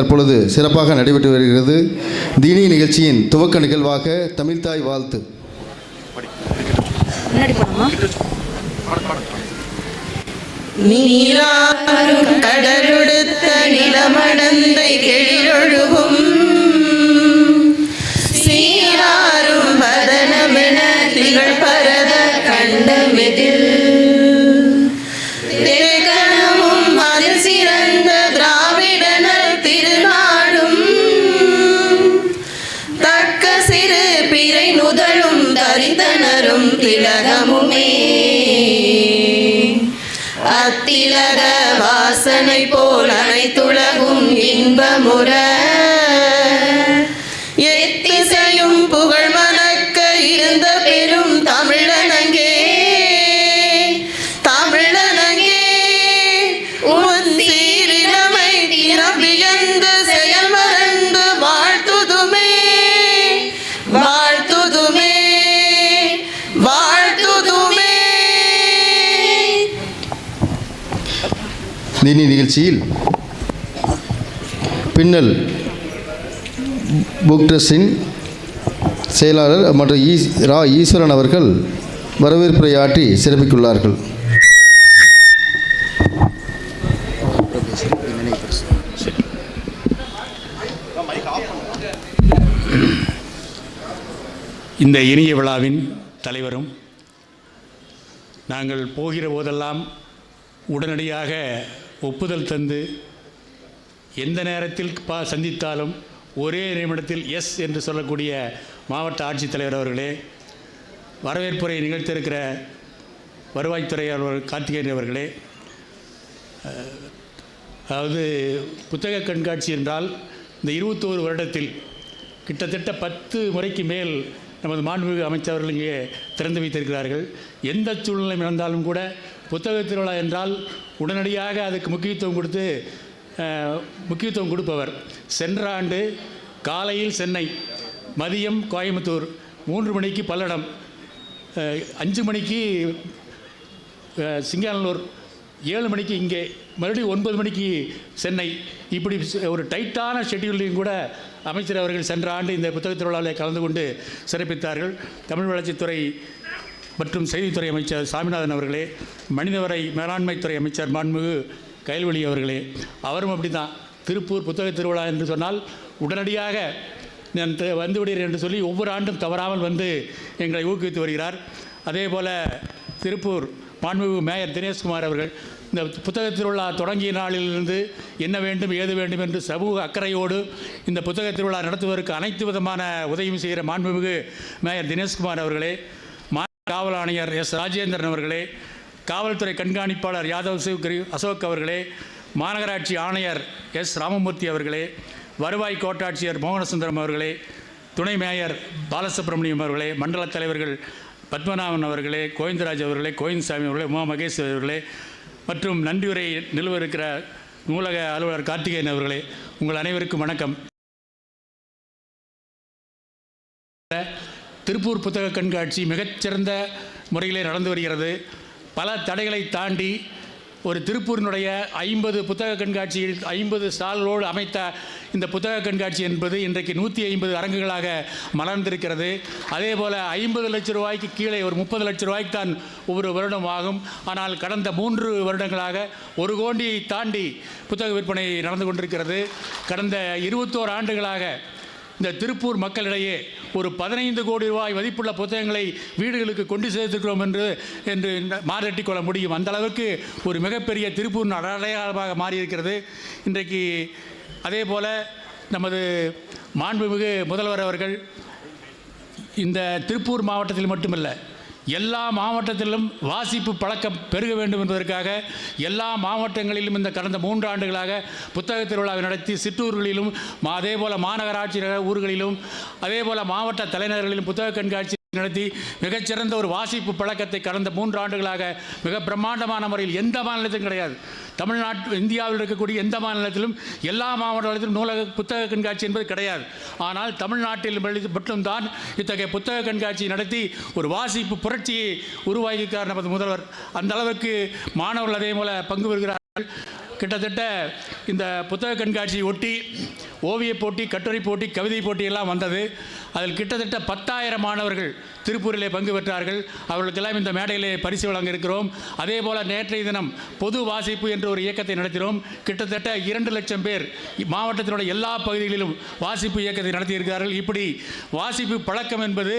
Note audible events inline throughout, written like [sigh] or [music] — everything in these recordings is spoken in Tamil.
தற்பொழுது சிறப்பாக நடைபெற்று வருகிறது. தீனி நிகழ்ச்சியின் துவக்க நிகழ்வாக தமிழ்தாய் வாழ்த்து. முன்னாடி போலாமா? நீராறும் கடலொடுத்த நிலமடந்தை கெழிலொழுகும். சீராரும் பதனமென திகழ் பரத கண்டமெதில். திலகமுமே. அத்திலக வாசனை போல் அனைத்துலகும் இன்பமுறை. தினி நிகழ்ச்சியில் பின்னல் புக்ட்ரஸின் செயலாளர் மற்றும் ஈ ரா ஈஸ்வரன் அவர்கள் வரவேற்புரை ஆற்றி சிறப்பித்துள்ளார்கள் இந்த இனிய விழாவின் தலைவரும் நாங்கள் போகிற போதெல்லாம் உடனடியாக ஒப்புதல் தந்து எந்த நேரத்தில் பா சந்தித்தாலும் ஒரே நிமிடத்தில் எஸ் என்று சொல்லக்கூடிய மாவட்ட ஆட்சித்தலைவர் அவர்களே வரவேற்புரை நிகழ்த்திருக்கிற வருவாய்த்துறை அவர்கள் கார்த்திகேயன் அவர்களே அதாவது புத்தக கண்காட்சி என்றால் இந்த இருபத்தோரு வருடத்தில் கிட்டத்தட்ட பத்து முறைக்கு மேல் நமது மாண்புமிகு அமைச்சர்கள் இங்கே திறந்து வைத்திருக்கிறார்கள். எந்த சூழ்நிலை நடந்தாலும் கூட புத்தக திருவிழா என்றால் உடனடியாக அதுக்கு முக்கியத்துவம் கொடுத்து முக்கியத்துவம் கொடுப்பவர். சென்ற ஆண்டு காலையில் சென்னை மதியம் கோயம்புத்தூர் மூன்று மணிக்கு பல்லடம் அஞ்சு மணிக்கு சிங்கானூர் ஏழு மணிக்கு இங்கே மறுபடியும் ஒன்பது மணிக்கு சென்னை. இப்படி ஒரு டைட்டான ஷெட்யூல்லையும் கூட அமைச்சர் அவர்கள் சென்ற ஆண்டு இந்த புத்தகத் திருவிழாவில் கலந்து கொண்டு சிறப்பித்தார்கள். தமிழ் வளர்ச்சித்துறை மற்றும் செய்தித்துறை அமைச்சர் சாமிநாதன் அவர்களே மனிதவரை மேலாண்மைத்துறை அமைச்சர் மாண்புமிகு கயல்வெளி அவர்களே அவரும் அப்படி தான் திருப்பூர் புத்தக திருவிழா என்று சொன்னால் உடனடியாக நான் வந்து விடுகிறேன் என்று சொல்லி ஒவ்வொரு ஆண்டும் தவறாமல் வந்து எங்களை ஊக்குவித்து வருகிறார். அதே போல் திருப்பூர் மாண்புமிகு மேயர் தினேஷ்குமார் அவர்கள் இந்த புத்தக திருவிழா தொடங்கிய நாளிலிருந்து என்ன வேண்டும் ஏது வேண்டும் என்று சமூக அக்கறையோடு இந்த புத்தக திருவிழா நடத்துவதற்கு அனைத்து விதமான உதவியும் செய்கிற மாண்புமிகு மேயர் தினேஷ்குமார் அவர்களே காவல் ஆணையர் எஸ் ராஜேந்திரன் அவர்களே காவல்துறை கண்காணிப்பாளர் யாதவ் சிவகிரி அசோக் அவர்களே மாநகராட்சி ஆணையர் எஸ் ராமமூர்த்தி அவர்களே வருவாய் கோட்டாட்சியர் மோகனசுந்தரம் அவர்களே துணை மேயர் பாலசுப்ரமணியம் அவர்களே மண்டல தலைவர்கள் பத்மநாபன் அவர்களே கோவிந்தராஜ் அவர்களே கோவிந்தசாமி அவர்களே உமா மகேஷ் அவர்களே மற்றும் நன்றியுரை நிலுவருக்கிற நூலக அலுவலர் கார்த்திகேயன் அவர்களே உங்கள் அனைவருக்கும் வணக்கம். திருப்பூர் புத்தக கண்காட்சி மிகச்சிறந்த முறையிலே நடந்து வருகிறது. பல தடைகளை தாண்டி ஒரு திருப்பூரினுடைய ஐம்பது புத்தக கண்காட்சியில் ஐம்பது ஸ்டால்களோடு அமைத்த இந்த புத்தக கண்காட்சி என்பது இன்றைக்கு நூற்றி ஐம்பது அரங்குகளாக மலர்ந்திருக்கிறது. அதே போல் ஐம்பது லட்சம் ரூபாய்க்கு கீழே ஒரு முப்பது லட்சம் ரூபாய்க்கு தான் ஒவ்வொரு வருடம் ஆகும். ஆனால் கடந்த மூன்று வருடங்களாக ஒரு கோண்டியை தாண்டி புத்தக விற்பனை நடந்து கொண்டிருக்கிறது. கடந்த இருபத்தோரு ஆண்டுகளாக இந்த திருப்பூர் மக்களிடையே ஒரு பதினைந்து கோடி ரூபாய் மதிப்புள்ள புத்தகங்களை வீடுகளுக்கு கொண்டு சேர்த்திருக்கிறோம் என்று என்று மாரட்டி கொள்ள முடியும். அந்த அளவுக்கு ஒரு மிகப்பெரிய திருப்பூர் அடையாளமாக மாறியிருக்கிறது. இன்றைக்கு அதே போல் நமது மாண்புமிகு முதல்வர் அவர்கள் இந்த திருப்பூர் மாவட்டத்தில் மட்டுமல்ல எல்லா மாவட்டத்திலும் வாசிப்பு பழக்கம் பெருக வேண்டும் என்பதற்காக எல்லா மாவட்டங்களிலும் இந்த கடந்த மூன்று ஆண்டுகளாக புத்தக திருவிழாவை நடத்தி சிற்றூர்களிலும் மா- அதே போல் மாநகராட்சி நகர ஊர்களிலும் அதே போல் மாவட்ட தலைநகர்களிலும் புத்தக கண்காட்சி நடத்தி மிகச்சிறந்த ஒரு வாசிப்பு பழக்கத்தை கடந்த மூன்று ஆண்டுகளாக மிக பிரம்மாண்டமான முறையில் எந்த மாநிலத்திலும் கிடையாது. தமிழ்நாட்டு இந்தியாவில் இருக்கக்கூடிய எந்த மாநிலத்திலும் எல்லா மாவட்டங்களிலும் நூலக புத்தக கண்காட்சி என்பது கிடையாது. ஆனால் தமிழ்நாட்டில் மட்டும்தான் இத்தகைய புத்தக கண்காட்சி நடத்தி ஒரு வாசிப்பு புரட்சியை உருவாக்கியிருக்கிறார் நமது முதல்வர். அந்த அளவுக்கு மாணவர்கள் அதே போல பங்கு பெறுகிறார்கள். கிட்டத்தட்ட இந்த புத்தக கண்காட்சியை ஒட்டி ஓவியப் போட்டி கட்டுரை போட்டி கவிதை போட்டியெல்லாம் வந்தது. அதில் கிட்டத்தட்ட பத்தாயிரம் மாணவர்கள் திருப்பூரிலே பங்கு பெற்றார்கள். அவர்களுக்கெல்லாம் இந்த மேடையிலே பரிசு வழங்க இருக்கிறோம் அதே போல் நேற்றைய தினம் பொது வாசிப்பு என்ற ஒரு இயக்கத்தை நடத்தினோம். கிட்டத்தட்ட இரண்டு லட்சம் பேர் மாவட்டத்தினுடைய எல்லா பகுதிகளிலும் வாசிப்பு இயக்கத்தை நடத்தியிருக்கிறார்கள். இப்படி வாசிப்பு பழக்கம் என்பது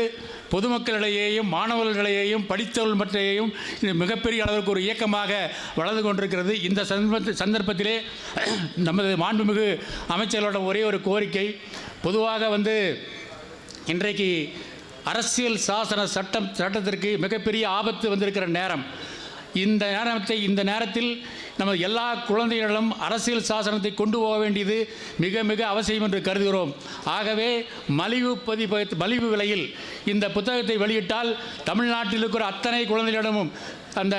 பொதுமக்களிடையேயும் மாணவர்களிடையேயும் படித்தவர்கள் மற்றையும் இது மிகப்பெரிய அளவிற்கு ஒரு இயக்கமாக வளர்ந்து கொண்டிருக்கிறது. இந்த சந்தர்ப்ப சந்தர்ப்பத்திலே [clears throat] நமது மாண்புமிகு அமைச்சர்களோட ஒரே ஒரு கோரிக்கை. பொதுவாக வந்து இன்றைக்கு அரசியல் சாசன சட்டம் சட்டத்திற்கு மிகப்பெரிய ஆபத்து வந்திருக்கிற நேரம். இந்த நேரத்தை இந்த நேரத்தில் நமது எல்லா குழந்தைகளும் அரசியல் சாசனத்தை கொண்டு போக வேண்டியது மிக மிக அவசியம் என்று கருதுகிறோம். ஆகவே மலிவு பதிப்பு மலிவு விலையில் இந்த புத்தகத்தை வெளியிட்டால் தமிழ்நாட்டில் இருக்கிற அத்தனை குழந்தைகளிடமும் அந்த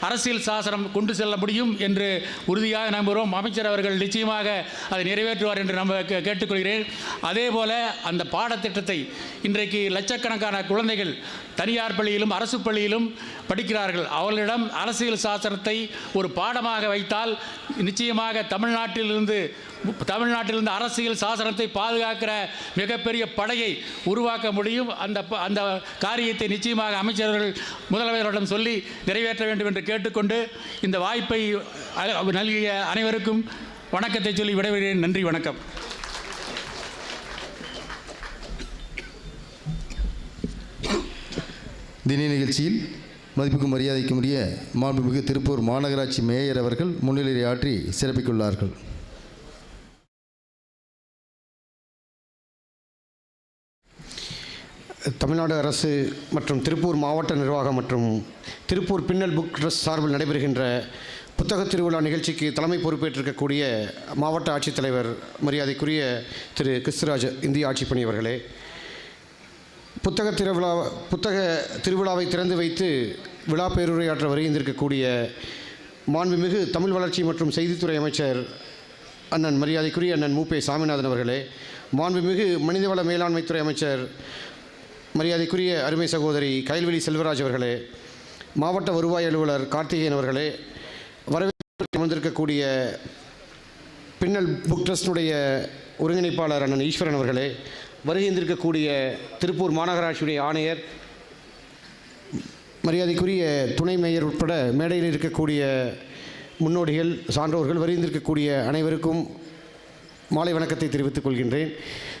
அரசியல் சாசனம் கொண்டு செல்ல முடியும் என்று உறுதியாக நம்புகிறோம். அமைச்சர் அவர்கள் நிச்சயமாக அதை நிறைவேற்றுவார் என்று நம்ம கேட்டுக்கொள்கிறேன். அதே போல அந்த பாடத்திட்டத்தை இன்றைக்கு லட்சக்கணக்கான குழந்தைகள் தனியார் பள்ளியிலும் அரசு பள்ளியிலும் படிக்கிறார்கள். அவர்களிடம் அரசியல் சாசனத்தை ஒரு பாடமாக வைத்தால் நிச்சயமாக தமிழ்நாட்டிலிருந்து தமிழ்நாட்டிலிருந்து அரசியல் சாசனத்தை பாதுகாக்கிற மிகப்பெரிய படையை உருவாக்க முடியும். அந்த ப- அந்த காரியத்தை நிச்சயமாக அமைச்சர்கள் முதல்வரிடம் சொல்லி நிறைவேற்ற வேண்டும் என்று கேட்டுக்கொண்டு இந்த வாய்ப்பை அ- நல்கிய அனைவருக்கும் வணக்கத்தை சொல்லி விடைபெறுகிறேன். நன்றி வணக்கம். தின நிகழ்ச்சியில் மதிப்புக்கும் மரியாதைக்கும் உரிய மாண்புமிகு திருப்பூர் மாநகராட்சி மேயர் அவர்கள் முன்னிலை ஆற்றி சிறப்பிக்குள்ளார்கள். தமிழ்நாடு அரசு மற்றும் திருப்பூர் மாவட்ட நிர்வாகம் மற்றும் திருப்பூர் பின்னல் புக் ட்ரஸ்ட் சார்பில் நடைபெறுகின்ற புத்தகத் திருவிழா நிகழ்ச்சிக்கு தலைமை பொறுப்பேற்றிருக்கக்கூடிய மாவட்ட ஆட்சித்தலைவர் மரியாதைக்குரிய திரு கிறிஸ்துராஜ் இந்திய ஆட்சிப்பணி அவர்களே புத்தக திருவிழா புத்தக திருவிழாவை திறந்து வைத்து விழா பேருரையாற்ற வருகின்றிருக்கக்கூடிய மாண்புமிகு தமிழ் வளர்ச்சி மற்றும் செய்தித்துறை அமைச்சர் அண்ணன் மரியாதைக்குரிய அண்ணன் மூப்பே சாமிநாதன் அவர்களே மாண்புமிகு மனிதவள மேலாண்மைத்துறை அமைச்சர் மரியாதைக்குரிய அருமை சகோதரி கைல்வெளி செல்வராஜ் அவர்களே மாவட்ட வருவாய் அலுவலர் கார்த்திகேயன் அவர்களே வரவேற்பு அமர்ந்திருக்கக்கூடிய பின்னல் புக் ட்ரஸ்டினுடைய ஒருங்கிணைப்பாளர் அண்ணன் ஈஸ்வரன் அவர்களே வருகின்றிருக்கக்கூடிய திருப்பூர் மாநகராட்சியுடைய ஆணையர் மரியாதைக்குரிய துணை மேயர் உட்பட மேடையில் இருக்கக்கூடிய முன்னோடிகள் சான்றோர்கள் வருகின்றிருக்கக்கூடிய அனைவருக்கும் மாலை வணக்கத்தை தெரிவித்துக் கொள்கின்றேன்.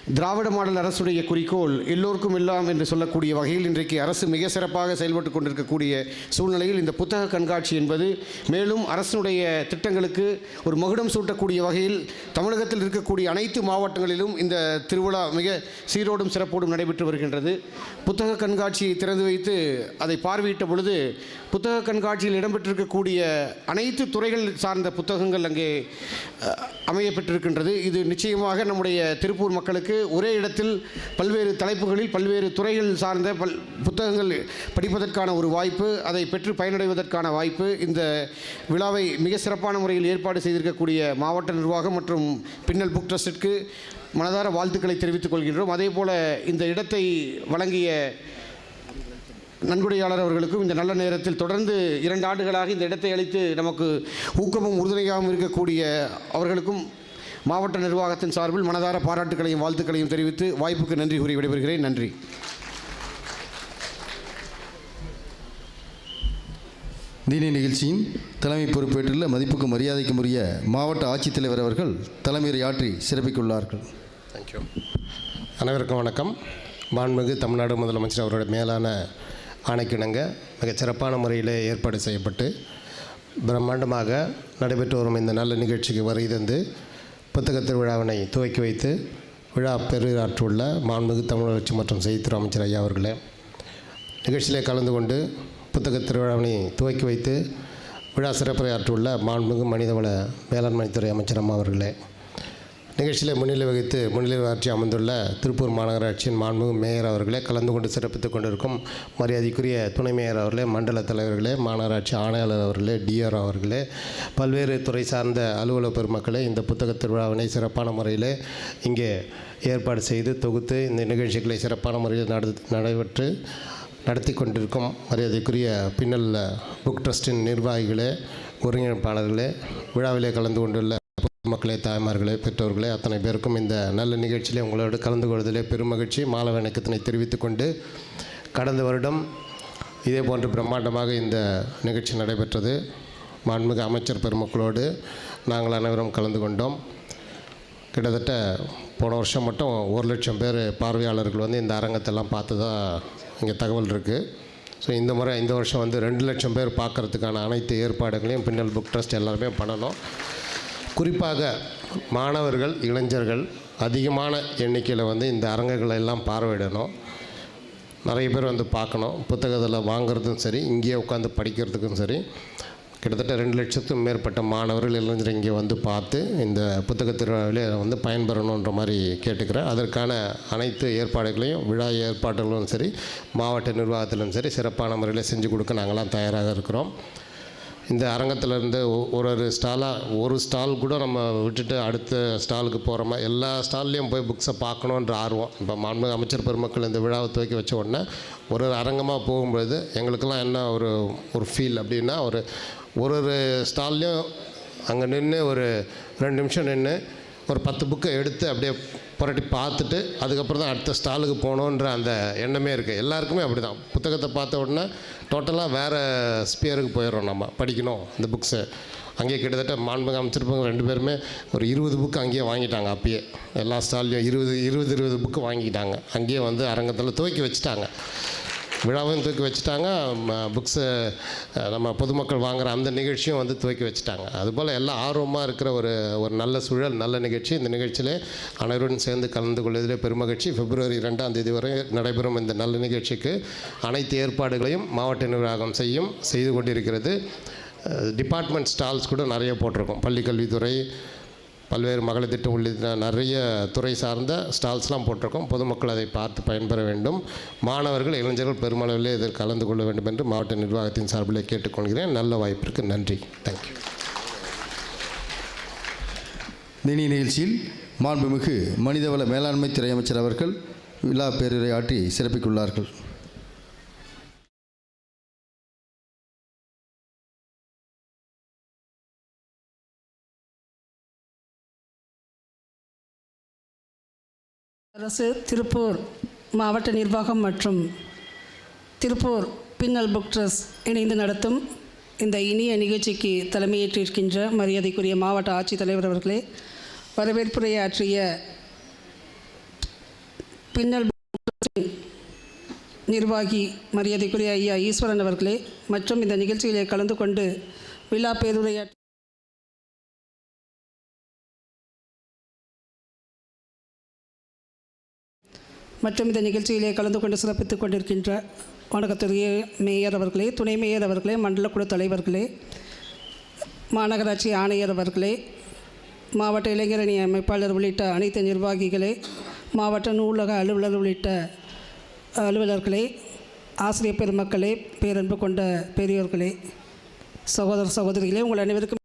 திராவிட மாடல் அரசுடைய குறிக்கோள் எல்லோருக்கும் எல்லாம் என்று சொல்லக்கூடிய வகையில் இன்றைக்கு அரசு மிக சிறப்பாக செயல்பட்டு கொண்டிருக்கக்கூடிய சூழ்நிலையில் இந்த புத்தக கண்காட்சி என்பது மேலும் அரசுடைய திட்டங்களுக்கு ஒரு மகுடம் சூட்டக்கூடிய வகையில் தமிழகத்தில் இருக்கக்கூடிய அனைத்து மாவட்டங்களிலும் இந்த திருவிழா மிக சீரோடும் சிறப்போடும் நடைபெற்று வருகின்றது. புத்தக கண்காட்சியை திறந்து வைத்து அதை பார்வையிட்ட பொழுது புத்தக கண்காட்சியில் இடம்பெற்றிருக்கக்கூடிய அனைத்து துறைகள் சார்ந்த புத்தகங்கள் அங்கே அஹ், அமையப்பெற்றிருக்கின்றது. இது நிச்சயமாக நம்முடைய திருப்பூர் மக்களுக்கு ஒரே இடத்தில் பல்வேறு தலைப்புகளில் பல்வேறு துறைகள் சார்ந்த பல் புத்தகங்கள் படிப்பதற்கான ஒரு வாய்ப்பு அதை பெற்று பயனடைவதற்கான வாய்ப்பு இந்த விழாவை மிக சிறப்பான முறையில் ஏற்பாடு செய்திருக்கக்கூடிய மாவட்ட நிர்வாகம் மற்றும் பின்னல் புக் ட்ரஸ்டிற்கு மனதார வாழ்த்துக்களை தெரிவித்துக் கொள்கின்றோம். அதே போல இந்த இடத்தை வழங்கிய நன்கொடையாளர் அவர்களுக்கும் இந்த நல்ல நேரத்தில் தொடர்ந்து இரண்டு ஆண்டுகளாக இந்த இடத்தை அளித்து நமக்கு ஊக்கமும் உறுதுணையாகவும் இருக்கக்கூடிய அவர்களுக்கும் மாவட்ட நிர்வாகத்தின் சார்பில் மனதார பாராட்டுகளையும் வாழ்த்துக்களையும் தெரிவித்து வாய்ப்புக்கு நன்றி கூறி விடைபெறுகிறேன். நன்றி. தின நிகழ்ச்சியின் தலைமை பொறுப்பேற்றுள்ள மதிப்புக்கும் மரியாதைக்கும் உரிய மாவட்ட ஆட்சித்தலைவர் அவர்கள் தலைமையை ஆற்றி சிறப்பிக்குள்ளார்கள் தேங்க்யூ அனைவருக்கும் வணக்கம். மாண்புமிகு தமிழ்நாடு முதலமைச்சர் அவரோட மேலான ஆணைக்கிணங்க மிகச் சிறப்பான முறையில் ஏற்பாடு செய்யப்பட்டு பிரம்மாண்டமாக நடைபெற்று வரும் இந்த நல்ல நிகழ்ச்சிக்கு வருகை தந்து புத்தகத் திருவிழாவினை துவக்கி வைத்து விழா பெருஆற்றுள்ள மாண்புமிகு தமிழ் வளர்ச்சி மற்றும் செய்தித்துறை அமைச்சர் ஐயா அவர்களே நிகழ்ச்சியிலே கலந்து கொண்டு புத்தகத் திருவிழாவினை துவக்கி வைத்து விழா சிறப்புரையாற்றுள்ள மாண்புமிகு மனிதவள வேளாண்மைத்துறை அமைச்சர் அம்மா அவர்களே நிகழ்ச்சியில் முன்னிலை வகித்து முன்னிலை ஆட்சி அமர்ந்துள்ள திருப்பூர் மாநகராட்சியின் மாண்புமிகு மேயர் அவர்களே கலந்து கொண்டு சிறப்பித்துக் கொண்டிருக்கும் மரியாதைக்குரிய துணை மேயர் அவர்களே மண்டல தலைவர்களே மாநகராட்சி ஆணையாளர் அவர்களே டிஆர் அவர்களே பல்வேறு துறை சார்ந்த அலுவலக பெருமக்களே இந்த புத்தகத் திருவிழாவினை சிறப்பான முறையில் இங்கே ஏற்பாடு செய்து தொகுத்து இந்த நிகழ்ச்சிகளை சிறப்பான முறையில் நட நடைபெற்று நடத்தி கொண்டிருக்கும் மரியாதைக்குரிய பின்னல் புக் ட்ரஸ்டின் நிர்வாகிகளே ஒருங்கிணைப்பாளர்களே விழாவிலே கலந்து கொண்டுள்ள மக்களே தாய்மார்களே பெற்றோர்களே அத்தனை பேருக்கும் இந்த நல்ல நிகழ்ச்சியிலே உங்களோடு கலந்து கொள்வதிலே பெருமகிழ்ச்சி. மாலை வணக்கத்தினை தெரிவித்துக் கொண்டு கடந்த வருடம் இதே போன்று பிரம்மாண்டமாக இந்த நிகழ்ச்சி நடைபெற்றது. மாண்புமிகு அமைச்சர் பெருமக்களோடு நாங்கள் அனைவரும் கலந்து கொண்டோம். கிட்டத்தட்ட போன வருஷம் மட்டும் ஒரு லட்சம் பேர் பார்வையாளர்கள் வந்து இந்த அரங்கத்தெல்லாம் பார்த்ததா இங்கே தகவல் இருக்குது ஸோ இந்த முறை இந்த வருஷம் வந்து ரெண்டு லட்சம் பேர் பார்க்கறதுக்கான அனைத்து ஏற்பாடுகளையும் பின்னல் புக் ட்ரஸ்ட் எல்லாருமே பண்ணணும். குறிப்பாக மாணவர்கள் இளைஞர்கள் அதிகமான எண்ணிக்கையில் வந்து இந்த அரங்குகளை எல்லாம் பார்வையிடணும். நிறைய பேர் வந்து பார்க்கணும். புத்தகத்தில் வாங்குறதும் சரி இங்கேயே உட்காந்து படிக்கிறதுக்கும் சரி. கிட்டத்தட்ட ரெண்டு லட்சத்துக்கும் மேற்பட்ட மாணவர்கள் இளைஞர் இங்கே வந்து பார்த்து இந்த புத்தக திருவிழாவிலே வந்து பயன்பெறணுன்ற மாதிரி கேட்டுக்கிறேன். அதற்கான அனைத்து ஏற்பாடுகளையும் விழா ஏற்பாடுகளும் சரி மாவட்ட நிர்வாகத்திலும் சரி சிறப்பான முறையில் செஞ்சு கொடுக்க நாங்களாம் தயாராக இருக்கிறோம். இந்த அரங்கத்தில் இருந்து ஒ- ஒரு ஒரு ஸ்டாலாக ஒரு ஸ்டால் கூட நம்ம விட்டுட்டு அடுத்த ஸ்டாலுக்கு போகிற மாதிரி எல்லா ஸ்டால்லையும் போய் புக்ஸை பார்க்கணுன்ற ஆர்வம். இப்போ மாண்பு அமைச்சர் பெருமக்கள் இந்த விழாவை துவக்கி வச்ச உடனே ஒரு ஒரு அரங்கமாக போகும்பொழுது எங்களுக்கெல்லாம் என்ன ஒரு ஒரு ஃபீல் அப்படின்னா ஒரு ஒரு ஒரு ஸ்டால்லையும் அங்கே நின்று ஒரு ரெண்டு நிமிஷம் நின்று ஒரு பத்து புக்கை எடுத்து அப்படியே புரட்டி பார்த்துட்டு அதுக்கப்புறம் தான் அடுத்த ஸ்டாலுக்கு போகணுன்ற அந்த எண்ணமே இருக்குது எல்லாருக்குமே அப்படி தான் புத்தகத்தை பார்த்த உடனே டோட்டலாக வேறு ஸ்பியருக்கு போயிடுறோம் நம்ம. படிக்கணும் இந்த புக்ஸை அங்கேயே கிட்டத்தட்ட மாண்புமிகு அமைச்சிருப்பவங்க ரெண்டு பேருமே ஒரு இருபது புக்கு அங்கேயே வாங்கிட்டாங்க அப்பயே. எல்லா ஸ்டால்லையும் இருபது இருபது இருபது புக்கு வாங்கிட்டாங்க அங்கேயே வந்து அரங்கத்தில் துவக்கி வச்சுட்டாங்க. விழாவும் தூக்கி வச்சுட்டாங்க. புக்ஸு நம்ம பொதுமக்கள் வாங்குகிற அந்த நிகழ்ச்சியும் வந்து துவக்கி வச்சுட்டாங்க. அதுபோல் எல்லாம் ஆர்வமாக இருக்கிற ஒரு ஒரு நல்ல சூழல் நல்ல நிகழ்ச்சி. இந்த நிகழ்ச்சியிலே அனைவருடன் சேர்ந்து கலந்து கொள்வதிலே பெருமகிழ்ச்சி பிப்ரவரி ரெண்டாம் தேதி வரை நடைபெறும் இந்த நல்ல நிகழ்ச்சிக்கு அனைத்து ஏற்பாடுகளையும் மாவட்ட நிர்வாகம் செய்யும் செய்து கொண்டிருக்கிறது. டிபார்ட்மெண்ட் ஸ்டால்ஸ் கூட நிறைய போட்டிருக்கோம். பள்ளி கல்வித்துறை பல்வேறு மகளிர் திட்டம் உள்ளிட்ட நிறைய துறை சார்ந்த ஸ்டால்ஸ்லாம் போட்டிருக்கோம். பொதுமக்கள் அதை பார்த்து பயன்பெற வேண்டும். மாணவர்கள் இளைஞர்கள் பெருமளவில் இதில் கலந்து கொள்ள வேண்டும் என்று மாவட்ட நிர்வாகத்தின் சார்பில் கேட்டுக்கொள்கிறேன். நல்ல வாய்ப்பிற்கு நன்றி. தேங்க்யூ தினி நிகழ்ச்சியில் மாண்புமிகு மனிதவள மேலாண்மை துறை அமைச்சர் அவர்கள் விழா பேருரை ஆற்றி சிறப்பிக்குள்ளார்கள். அரசு திருப்பூர் மாவட்ட நிர்வாகம் மற்றும் திருப்பூர் பின்னல் புக் ட்ரஸ்ட் இணைந்து நடத்தும் இந்த இனிய நிகழ்ச்சிக்கு தலைமையேற்றிருக்கின்ற மரியாதைக்குரிய மாவட்ட ஆட்சித்தலைவர் அவர்களே வரவேற்புரையாற்றிய பின்னல் நிர்வாகி மரியாதைக்குரிய ஐயா ஈஸ்வரன் அவர்களே மற்றும் இந்த நிகழ்ச்சியிலே கலந்து கொண்டு விழா பேருரையாற்றி மற்றும் இந்த நிகழ்ச்சியிலே கலந்து கொண்டு சிறப்பித்துக் கொண்டிருக்கின்ற வணக்கத்துடைய மேயர் அவர்களே துணை மேயர் அவர்களே மண்டலக்குழு தலைவர்களே மாநகராட்சி ஆணையர் அவர்களே மாவட்ட இளைஞரணி அமைப்பாளர் உள்ளிட்ட அனைத்து நிர்வாகிகளே மாவட்ட நூலக அலுவலர் உள்ளிட்ட அலுவலர்களே ஆசிரியர் பெருமக்களே பேரன்பு கொண்ட பெரியோர்களே சகோதர சகோதரிகளே உங்கள் அனைவருக்கும்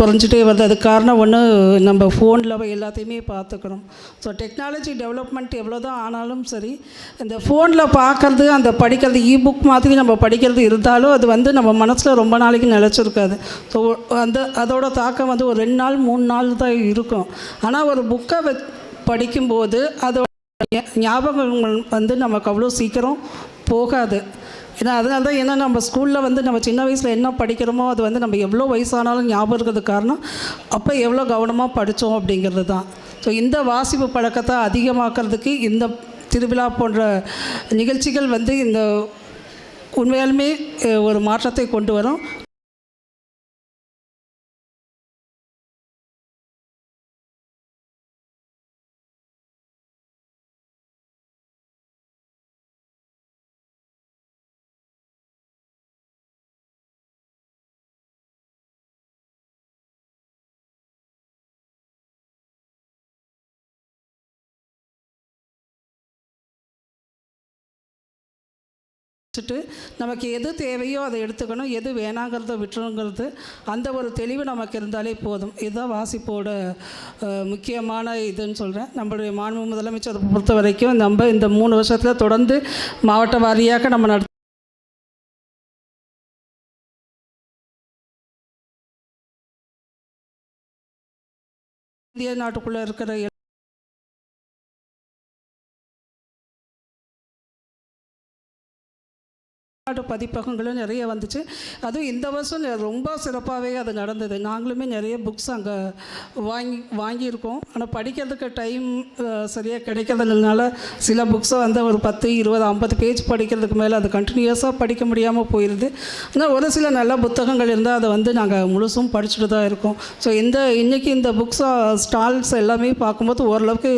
குறைஞ்சிட்டே வருது. அதுக்கு காரணம் ஒன்று நம்ம ஃபோனில் எல்லாத்தையுமே பார்த்துக்கணும். ஸோ டெக்னாலஜி டெவலப்மெண்ட் எவ்வளோ தான் ஆனாலும் சரி இந்த ஃபோனில் பார்க்கறது அந்த படிக்கிறது இ புக் மாதிரி நம்ம படிக்கிறது இருந்தாலும் அது வந்து நம்ம மனசில் ரொம்ப நாளைக்கு நிலச்சிருக்காது. ஸோ அந்த அதோட தாக்கம் வந்து ஒரு ரெண்டு நாள் மூணு நாள் தான் இருக்கும். ஆனால் ஒரு புக்கை வ படிக்கும்போது அதோட ஞாபகங்கள் வந்து நமக்கு அவ்வளோ சீக்கிரம் போகாது. ஏன்னா அதனால தான் ஏன்னா நம்ம ஸ்கூலில் வந்து நம்ம சின்ன வயசில் என்ன படிக்கிறோமோ அது வந்து நம்ம எவ்வளோ வயசானாலும் ஞாபகம் இருக்கிறதுக்கு காரணம் அப்போ எவ்வளோ கவனமாக படித்தோம் அப்படிங்கிறது தான் ஸோ இந்த வாசிப்பு பழக்கத்தை அதிகமாக்கிறதுக்கு இந்த திருவிழா போன்ற நிகழ்ச்சிகள் வந்து இந்த உண்மையாலுமே ஒரு மாற்றத்தை கொண்டு வரும். வச்சுட்டு நமக்கு எது தேவையோ அதை எடுத்துக்கணும் எது வேணாங்கிறத விட்டுருங்கிறது அந்த ஒரு தெளிவு நமக்கு இருந்தாலே போதும். இதுதான் வாசிப்போட முக்கியமான இதுன்னு சொல்கிறேன் நம்மளுடைய மாண்பு முதலமைச்சரை பொறுத்த வரைக்கும் நம்ம இந்த மூணு வருஷத்தில் தொடர்ந்து மாவட்ட வாரியாக நம்ம நட இந்திய நாட்டுக்குள்ளே இருக்கிற வெளிநாட்டு பதிப்பகங்களும் நிறைய வந்துச்சு. அதுவும் இந்த வருஷம் ரொம்ப சிறப்பாகவே அது நடந்தது. நாங்களுமே நிறைய புக்ஸ் அங்கே வாங்கி வாங்கியிருக்கோம். ஆனால் படிக்கிறதுக்கு டைம் சரியாக கிடைக்கிறதுனால சில புக்ஸை வந்து ஒரு பத்து இருபது ஐம்பது பேஜ் படிக்கிறதுக்கு மேலே அது கண்டினியூஸாக படிக்க முடியாமல் போயிடுது ஆனால் ஒரு சில நல்ல புத்தகங்கள் இருந்தால் அதை வந்து நாங்கள் முழுசும் படிச்சுட்டு தான் இருக்கோம். ஸோ இந்த இன்றைக்கி இந்த புக்ஸ் ஸ்டால்ஸ் எல்லாமே பார்க்கும்போது ஓரளவுக்கு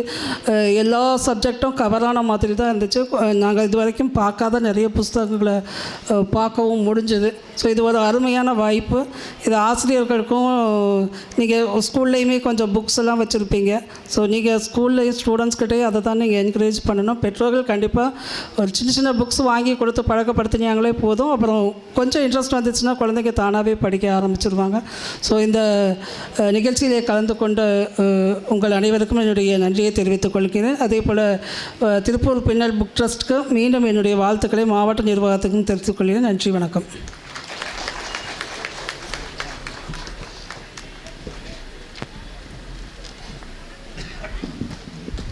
எல்லா சப்ஜெக்டும் கவரான மாதிரி தான் இருந்துச்சு. நாங்கள் இது வரைக்கும் பார்க்காத நிறைய புஸ்தகங்களை பார்க்கவும் முடிஞ்சது. ஸோ இது ஒரு அருமையான வாய்ப்பு. இது ஆசிரியர்களுக்கும் நீங்கள் ஸ்கூல்லையுமே கொஞ்சம் புக்ஸ் எல்லாம் வச்சுருப்பீங்க. ஸோ நீங்கள் ஸ்கூல்லையும் ஸ்டூடெண்ட்ஸ்கிட்டே அதை தான் நீங்கள் என்கரேஜ் பண்ணணும். பெற்றோர்கள் கண்டிப்பாக ஒரு சின்ன சின்ன புக்ஸ் வாங்கி கொடுத்து பழக்கப்படுத்தினாங்களே போதும். அப்புறம் கொஞ்சம் இன்ட்ரெஸ்ட் வந்துச்சுன்னா குழந்தைங்க தானாகவே படிக்க ஆரம்பிச்சிருவாங்க. ஸோ இந்த நிகழ்ச்சியிலே கலந்து கொண்ட உங்கள் அனைவருக்கும் என்னுடைய நன்றியை தெரிவித்துக் கொள்கிறேன். அதே போல் திருப்பூர் பின்னல் புக் ட்ரஸ்ட்டுக்கு மீண்டும் என்னுடைய வாழ்த்துக்களை மாவட்ட நிர்வாகத்துக்கும் தெரிவித்துக் கொள்கிறேன் நன்றி வணக்கம்.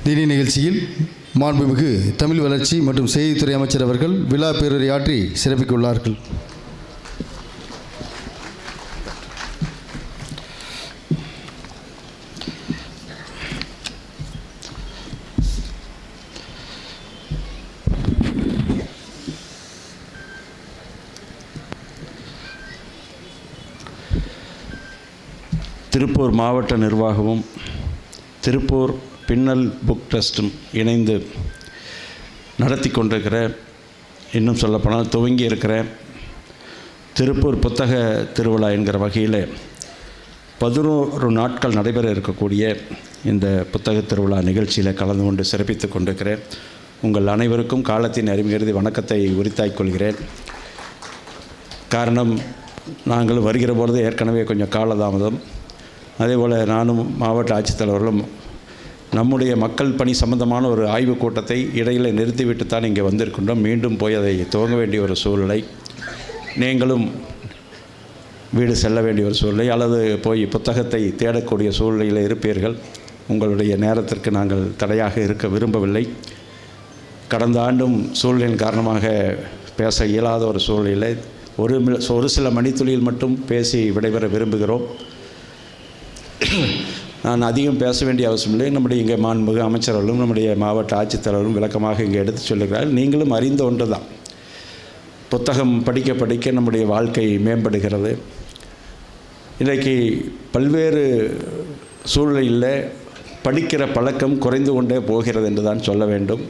தினி நிகழ்ச்சியில் மாண்புமிகு தமிழ் வளர்ச்சி மற்றும் செய்தித்துறை அமைச்சர் அவர்கள் விழா பேருரையாற்றி சிறப்பிக்க உள்ளார்கள் திருப்பூர் மாவட்ட நிர்வாகமும் திருப்பூர் பின்னல் புக் ட்ரஸ்ட்டும் இணைந்து நடத்தி கொண்டிருக்கிற இன்னும் சொல்லப்போனால் துவங்கி இருக்கிற திருப்பூர் புத்தக திருவிழா என்கிற வகையில் பதினோரு நாட்கள் நடைபெற இருக்கக்கூடிய இந்த புத்தக திருவிழா நிகழ்ச்சியில் கலந்து கொண்டு சிறப்பித்துக் கொண்டிருக்கிறேன். உங்கள் அனைவருக்கும் காலத்தின் அறிமுகிறது வணக்கத்தை உரித்தாய்க் கொள்கிறேன். காரணம் நாங்கள் வருகிற பொழுது ஏற்கனவே கொஞ்சம் காலதாமதம். அதேபோல் நானும் மாவட்ட ஆட்சித்தலைவர்களும் நம்முடைய மக்கள் பணி சம்பந்தமான ஒரு ஆய்வுக் கூட்டத்தை இடையில் நிறுத்திவிட்டு தான் இங்கே வந்திருக்கின்றோம். மீண்டும் போய் அதை துவங்க வேண்டிய ஒரு சூழ்நிலை. நீங்களும் வீடு செல்ல வேண்டிய ஒரு சூழ்நிலை அல்லது போய் புத்தகத்தை தேடக்கூடிய சூழ்நிலையில் இருப்பீர்கள். உங்களுடைய நேரத்திற்கு நாங்கள் தடையாக இருக்க விரும்பவில்லை. கடந்த ஆண்டும் சூழ்நிலையின் காரணமாக பேச இயலாத ஒரு சூழ்நிலை. ஒரு ஒரு சில மணித்துளியில் மட்டும் பேசி விடைபெற விரும்புகிறோம். நான் அதிகம் பேச வேண்டிய அவசியமில்லை நம்முடைய இங்கே மாண்புமிகு அமைச்சர்களும் நம்முடைய மாவட்ட ஆட்சித்தலைவரும் விளக்கமாக இங்கே எடுத்து சொல்லுகிறார் நீங்களும் அறிந்த ஒன்று தான் புத்தகம் படிக்க படிக்க நம்முடைய வாழ்க்கை மேம்படுகிறது. இன்றைக்கு பல்வேறு சூழ்நிலையில் படிக்கிற பழக்கம் குறைந்து கொண்டே போகிறது என்று தான் சொல்ல வேண்டும்.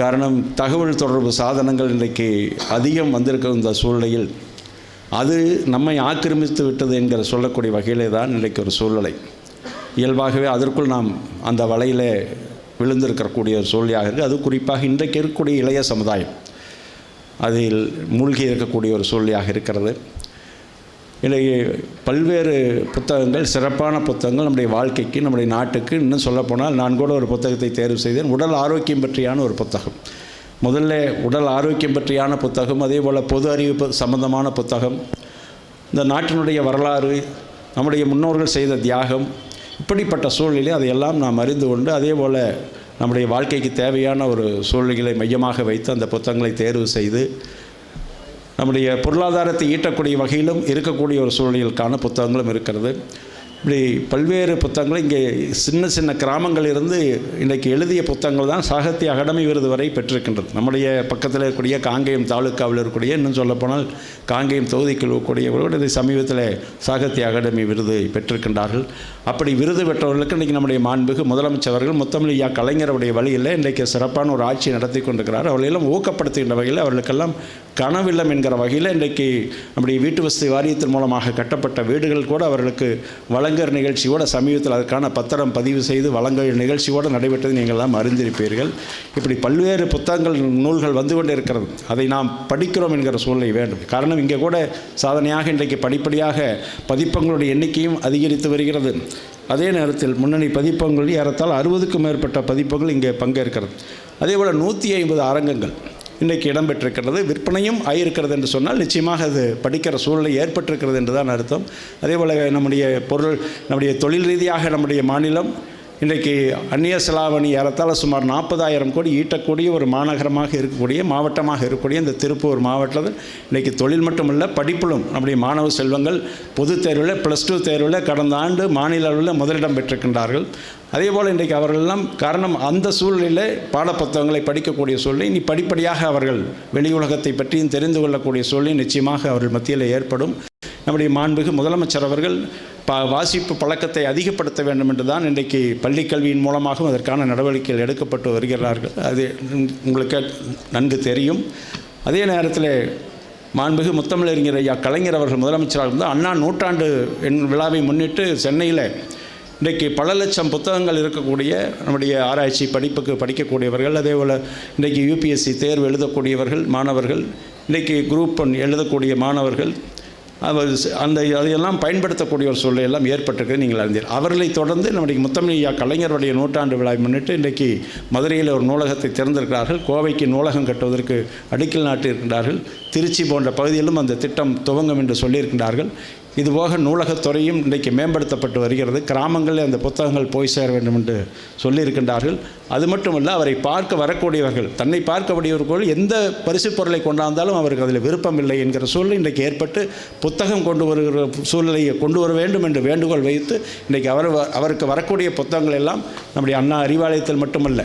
காரணம் தகவல் தொடர்பு சாதனங்கள் இன்றைக்கு அதிகம் வந்திருக்கிற இந்த சூழ்நிலையில் அது நம்மை ஆக்கிரமித்து விட்டது என்கிற சொல்லக்கூடிய வகையிலே தான் இன்றைக்கு ஒரு சூழ்நிலை. இயல்பாகவே அதற்குள் நாம் அந்த வலையிலே விழுந்திருக்கக்கூடிய ஒரு சூழ்நிலையாக இருக்குது அது குறிப்பாக இன்றைக்கு இருக்கக்கூடிய இளைய சமுதாயம். அதில் மூழ்கி இருக்கக்கூடிய ஒரு சூழ்நிலையாக இருக்கிறது. இன்றைக்கு பல்வேறு புத்தகங்கள் சிறப்பான புத்தகங்கள் நம்முடைய வாழ்க்கைக்கு நம்முடைய நாட்டுக்கு இன்னும் சொல்லப்போனால் நான் கூட ஒரு புத்தகத்தை தேர்வு செய்தேன். உடல் ஆரோக்கியம் பற்றியான ஒரு புத்தகம். முதல்ல உடல் ஆரோக்கியம் பற்றியான புத்தகம் அதே போல் பொது அறிவு சம்பந்தமான புத்தகம் இந்த நாட்டினுடைய வரலாறு நம்முடைய முன்னோர்கள் செய்த தியாகம் இப்படிப்பட்ட சூழ்நிலை அதையெல்லாம் நாம் அறிந்து கொண்டு அதே போல் நம்முடைய வாழ்க்கைக்கு தேவையான ஒரு சூழ்நிலைகளை மையமாக வைத்து அந்த புத்தகங்களை தேர்வு செய்து நம்முடைய பொருளாதாரத்தை ஈட்டக்கூடிய வகையிலும் இருக்கக்கூடிய ஒரு சூழ்நிலைகளுக்கான புத்தகங்களும் இருக்கிறது. இப்படி பல்வேறு புத்தகங்கள் இங்கே சின்ன சின்ன கிராமங்கள் இருந்து இன்றைக்கு எழுதிய புத்தகங்கள் தான் சாகித்ய அகாடமி விருது வரை பெற்றிருக்கின்றது. நம்முடைய பக்கத்தில் இருக்கக்கூடிய காங்கேயம் தாலுக்காவில் இருக்கக்கூடிய இன்னும் சொல்லப்போனால் காங்கேயம் தொகுதிக்குள் இருக்கக்கூடியவர்கள் சமீபத்தில் சாகித்ய அகாடமி விருது பெற்றிருக்கின்றார்கள். அப்படி விருது பெற்றவர்களுக்கு இன்றைக்கி நம்முடைய மாண்புகு முதலமைச்சர் அவர்கள் முத்தமிழ் கலைஞருடைய வழியில் இன்றைக்கு சிறப்பான ஒரு ஆட்சி நடத்தி கொண்டிருக்கிறார். அவர்களெல்லாம் ஊக்கப்படுத்துகின்ற வகையில் அவர்களுக்கெல்லாம் கனவில்லம் என்கிற வகையில் இன்றைக்கு நம்முடைய வீட்டு வசதி வாரியத்தின் மூலமாக கட்டப்பட்ட வீடுகள் கூட அவர்களுக்கு வழங்கல் நிகழ்ச்சியோட சமீபத்தில் அதற்கான பத்திரம் பதிவு செய்து வழங்கல் நிகழ்ச்சியோடு நடைபெற்றது நீங்கள் எல்லாம் அறிந்திருப்பீர்கள். இப்படி பல்வேறு புத்தகங்கள் நூல்கள் வந்து கொண்டே இருக்கிறது அதை நாம் படிக்கிறோம் என்கிற சூழ்நிலை வேண்டும். காரணம் இங்கே கூட சாதனையாக இன்றைக்கு படிப்படியாக பதிப்பங்களுடைய எண்ணிக்கையும் அதிகரித்து வருகிறது. அதே நேரத்தில் முன்னணி பதிப்பங்கள் ஏறத்தால் அறுபதுக்கும் மேற்பட்ட பதிப்பங்கள் இங்கே பங்கேற்கிறது. அதே போல் நூற்றி ஐம்பது அரங்கங்கள். இன்றைக்கு இடம்பெற்றிருக்கிறது விற்பனையும் ஆயிருக்கிறது என்று சொன்னால் நிச்சயமாக அது படிக்கிற சூழ்நிலை ஏற்பட்டிருக்கிறது என்று தான் அர்த்தம். அதே போல் நம்முடைய பொருள் நம்முடைய தொழில் ரீதியாக நம்முடைய மாநிலம் இன்றைக்கி அந்நிய செலாவணி ஏறத்தால் சுமார் நாற்பதாயிரம் கோடி ஈட்டக்கூடிய ஒரு மாநகரமாக இருக்கக்கூடிய மாவட்டமாக இருக்கக்கூடிய இந்த திருப்பூர் மாவட்டத்தில் இன்றைக்கி தொழில் மட்டுமல்ல படிப்பிலும் நம்முடைய மாணவ செல்வங்கள் பொதுத் தேர்வில் ப்ளஸ் டூ தேர்வில் கடந்த ஆண்டு மாநில அளவில் முதலிடம் பெற்றிருக்கின்றார்கள். அதேபோல் இன்றைக்கு அவர்களெல்லாம் காரணம் அந்த சூழ்நிலையில் பாடப்புத்தகங்களை படிக்கக்கூடிய சூழ்நிலை இனி படிப்படியாக அவர்கள் வெளி உலகத்தை பற்றியும் தெரிந்து கொள்ளக்கூடிய சூழ்நிலை நிச்சயமாக அவர்கள் மத்தியில் ஏற்படும். நம்முடைய மாண்புகு முதலமைச்சர் அவர்கள் ப வாசிப்பு பழக்கத்தை அதிகப்படுத்த வேண்டும் என்று தான் இன்றைக்கு பள்ளிக்கல்வியின் மூலமாகவும் அதற்கான நடவடிக்கைகள் எடுக்கப்பட்டு வருகிறார்கள். அது உங்களுக்கு நன்கு தெரியும். அதே நேரத்தில் மாண்புகு முத்தமிழறிஞர் ஐயா கலைஞர் அவர்கள் முதலமைச்சராக இருந்தால் அண்ணா நூற்றாண்டு என் விழாவை முன்னிட்டு சென்னையில் இன்றைக்கு பல லட்சம் புத்தகங்கள் இருக்கக்கூடிய நம்முடைய ஆராய்ச்சி படிப்புக்கு படிக்கக்கூடியவர்கள் அதே போல் இன்றைக்கு யூபிஎஸ்சி தேர்வு எழுதக்கூடியவர்கள் மாணவர்கள் இன்றைக்கி குரூப் ஒன் எழுதக்கூடிய மாணவர்கள் அவர் அந்த அதையெல்லாம் பயன்படுத்தக்கூடிய ஒரு சூழ்நிலையெல்லாம் ஏற்பட்டிருக்கு நீங்கள் அறிந்தீர். அவர்களை தொடர்ந்து நம்முடைய முத்தமிழியா கலைஞருடைய நூற்றாண்டு விழாவை முன்னிட்டு இன்றைக்கு மதுரையில் ஒரு நூலகத்தை திறந்திருக்கிறார்கள். கோவைக்கு நூலகம் கட்டுவதற்கு அடிக்கல் நாட்டியிருக்கிறார்கள் திருச்சி போன்ற பகுதியிலும் அந்த திட்டம் துவங்கும் என்று சொல்லியிருக்கின்றார்கள். இதுபோக நூலகத்துறையும் இன்றைக்கு மேம்படுத்தப்பட்டு வருகிறது. கிராமங்களில் அந்த புத்தகங்கள் போய் சேர வேண்டும் என்று சொல்லியிருக்கின்றார்கள். அது மட்டுமல்ல அவரை பார்க்க வரக்கூடியவர்கள் தன்னை பார்க்கக்கூடியவர்கள் எந்த பரிசு பொருளை கொண்டாந்தாலும் அவருக்கு அதில் விருப்பம் இல்லை என்கிற சூழ்நிலை இன்றைக்கு ஏற்பட்டு புத்தகம் கொண்டு வருகிற சூழ்நிலையை கொண்டு வர வேண்டும் என்று வேண்டுகோள் வைத்து இன்றைக்கு அவர் வ- அவருக்கு வரக்கூடிய புத்தகங்கள் எல்லாம் நம்முடைய அண்ணா அறிவாலயத்தில் மட்டுமல்ல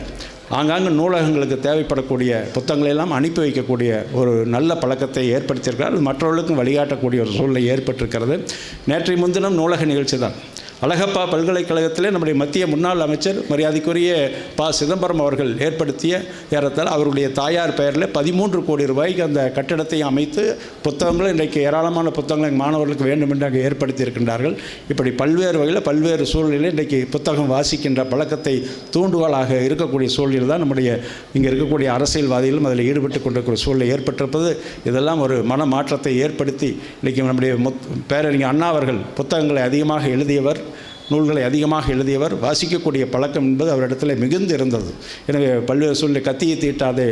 ஆங்காங்கு நூலகங்களுக்கு தேவைப்படக்கூடிய புத்தகங்களை எல்லாம் அனுப்பி வைக்கக்கூடிய ஒரு நல்ல பழக்கத்தை ஏற்படுத்தியிருக்கிறார். மற்றவர்களுக்கும் வழிகாட்டக்கூடிய ஒரு சூழ்நிலை ஏற்பட்டிருக்கிறது. நேற்றைய முன்தினம் நூலக நிகழ்ச்சி தான் அழகப்பா பல்கலைக்கழகத்திலே நம்முடைய மத்திய முன்னாள் அமைச்சர் மரியாதைக்குரிய ப. சிதம்பரம் அவர்கள் ஏற்படுத்திய ஏறத்தால் அவருடைய தாயார் பெயரில் பதிமூன்று கோடி ரூபாய்க்கு அந்த கட்டிடத்தை அமைத்து புத்தகங்கள் இன்றைக்கு ஏராளமான புத்தகங்கள் மாணவர்களுக்கு வேண்டும் என்று அங்கே ஏற்படுத்தியிருக்கின்றார்கள். இப்படி பல்வேறு வகையில் பல்வேறு சூழ்நிலையில் இன்றைக்கு புத்தகம் வாசிக்கின்ற பழக்கத்தை தூண்டுகோலாக இருக்கக்கூடிய சூழ்நிலை தான் நம்முடைய இங்கே இருக்கக்கூடிய அரசியல்வாதிகளும் அதில் ஈடுபட்டு கொண்டிருக்கிற சூழ்நிலை ஏற்பட்டிருப்பது. இதெல்லாம் ஒரு மன மாற்றத்தை ஏற்படுத்தி இன்றைக்கி நம்முடைய முத் பேரறிஞர் அண்ணா அவர்கள் புத்தகங்களை அதிகமாக எழுதியவர். நூல்களை அதிகமாக எழுதியவர். வாசிக்கக்கூடிய பழக்கம் என்பது அவரிடத்தில் மிகுந்து இருந்தது. எனவே பல்வேறு சூழ்நிலை கத்தியை தீட்டாதே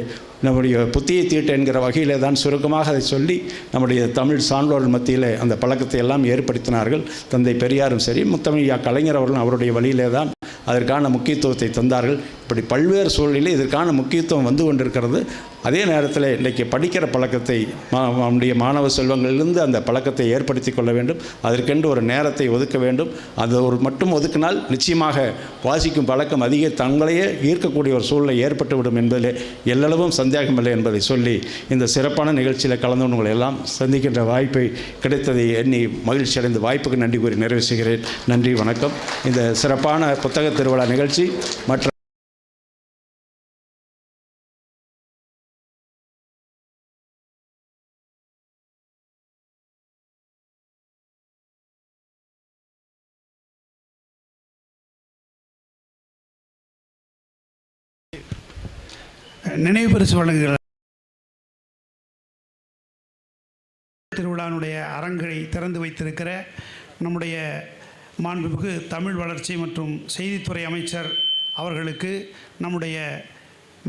நம்முடைய புத்தியை தீட்ட என்கிற வகையிலே தான் சுருக்கமாக அதை சொல்லி நம்முடைய தமிழ் சான்றோர்கள் மத்தியிலே அந்த பழக்கத்தை எல்லாம் ஏற்படுத்தினார்கள். தந்தை பெரியாரும் சரி முத்தமிழ் கலைஞர் அவர்களும் அவருடைய வழியிலே தான் அதற்கான முக்கியத்துவத்தை தந்தார்கள். இப்படி பல்வேறு சூழ்நிலையில் இதற்கான முக்கியத்துவம் வந்து கொண்டிருக்கிறது. அதே நேரத்தில் இன்றைக்கு படிக்கிற பழக்கத்தை மா- நம்முடைய மாணவ செல்வங்களிலிருந்து அந்த பழக்கத்தை ஏற்படுத்தி கொள்ள வேண்டும். அதற்கென்று ஒரு நேரத்தை ஒதுக்க வேண்டும். அது ஒரு மட்டும் ஒதுக்கினால் நிச்சயமாக வாசிக்கும் பழக்கம் அதிக தங்களையே ஈர்க்கக்கூடிய ஒரு சூழ்நிலை ஏற்பட்டுவிடும் என்பதிலே எல்லளவும் சந்தேகமில்லை என்பதை சொல்லி இந்த சிறப்பான நிகழ்ச்சியில் கலந்து உங்களை எல்லாம் சந்திக்கின்ற வாய்ப்பை கிடைத்ததை எண்ணி மகிழ்ச்சி அடைந்து வாய்ப்புக்கு நன்றி கூறி நிறைவு செய்கிறேன். நன்றி வணக்கம். இந்த சிறப்பான புத்தக திருவிழா நிகழ்ச்சி மற்ற நினைவு பரிசு வழங்குகிறார். திருவிழானுடைய அரங்கை திறந்து வைத்திருக்கிற நம்முடைய மாண்புமிகு தமிழ் வளர்ச்சி மற்றும் செய்தித்துறை அமைச்சர் அவர்களுக்கு நம்முடைய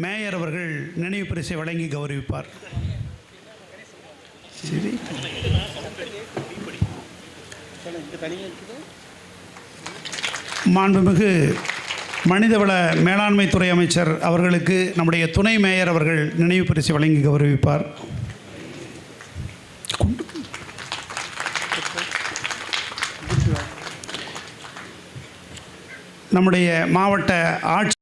மேயர் அவர்கள் நினைவு பரிசை வழங்கி கௌரவிப்பார். சரி. மாண்புமிகு மனிதவள மேலாண்மை துறை அமைச்சர் அவர்களுக்கு நம்முடைய துணை மேயர் அவர்கள் நினைவு பரிசு வழங்கி கௌரவிப்பார். நம்முடைய மாவட்ட ஆட்சி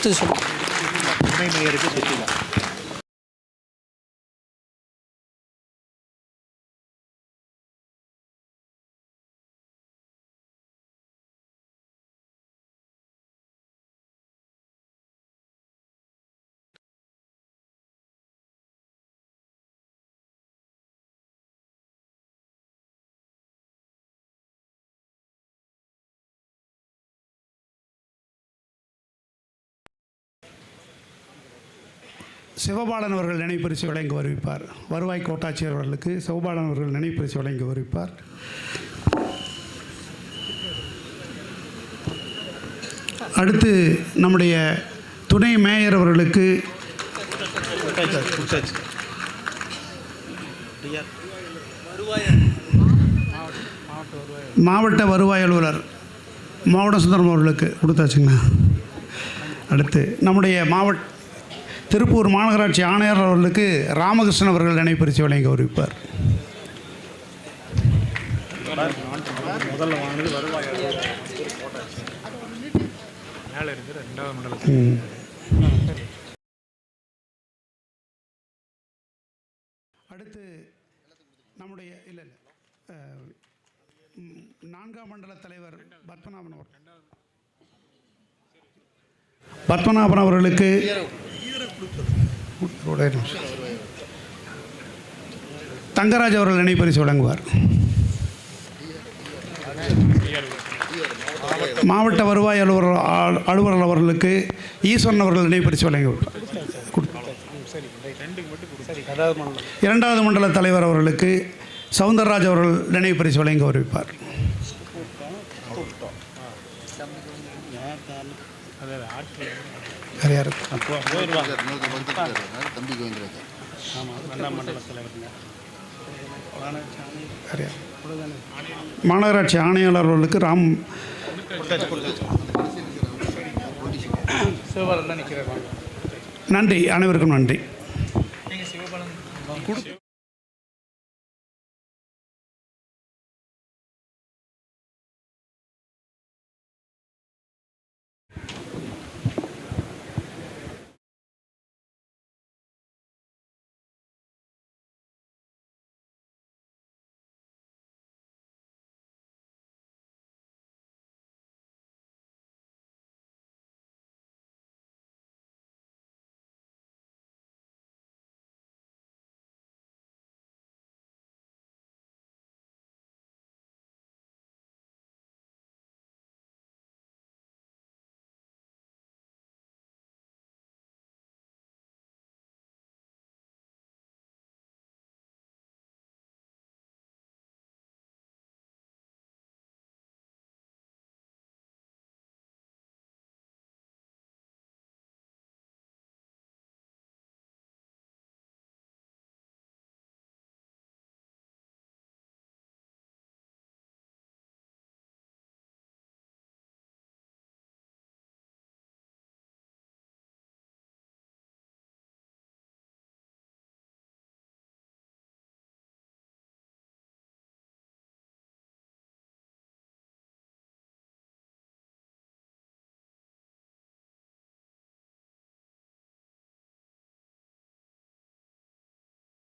அடுத்து சொல் சிவபாலன் அவர்கள் நினைவு பரிசு வழங்கி வருவிப்பார். வருவாய் கோட்டாட்சியர் அவர்களுக்கு சிவபாலன் அவர்கள் நினைவு பரிசு வழங்கி வருவிப்பார். அடுத்து நம்முடைய துணை மேயர் அவர்களுக்கு மாவட்ட வருவாய் அலுவலர் மாவட்ட சுந்தரம் அவர்களுக்கு கொடுத்தாச்சுங்கண்ணா அடுத்து நம்முடைய மாவட்ட திருப்பூர் மாநகராட்சி ஆணையர் அவர்களுக்கு ராமகிருஷ்ணன் அவர்கள் நினைவு பரிசு வழங்கி வருவிப்பார் ம். அடுத்து நம்முடைய இல்லை இல்லை நான்காம் மண்டல தலைவர் பத்மநாபன் அவர்கள் பத்மநாபன் அவர்களுக்கு. தங்கராஜ் அவர்கள் நினைப்பரிசு வழங்குவார் மாவட்ட வருவாய் அலுவலர் அலுவலர் அவர்களுக்கு ஈஸ்வரன் அவர்கள் நினைப்பரிசு வழங்கி வழங்குவார் இரண்டாவது மண்டல தலைவர் அவர்களுக்கு சவுந்தரராஜ் அவர்கள் நினைவு பரிசு வழங்கி வருவிப்பார் வேறு யாரு வேறு யாரு? மாநகராட்சி ஆணையாளர் அவர்களுக்கு ராம் நன்றி அனைவருக்கும் நன்றி.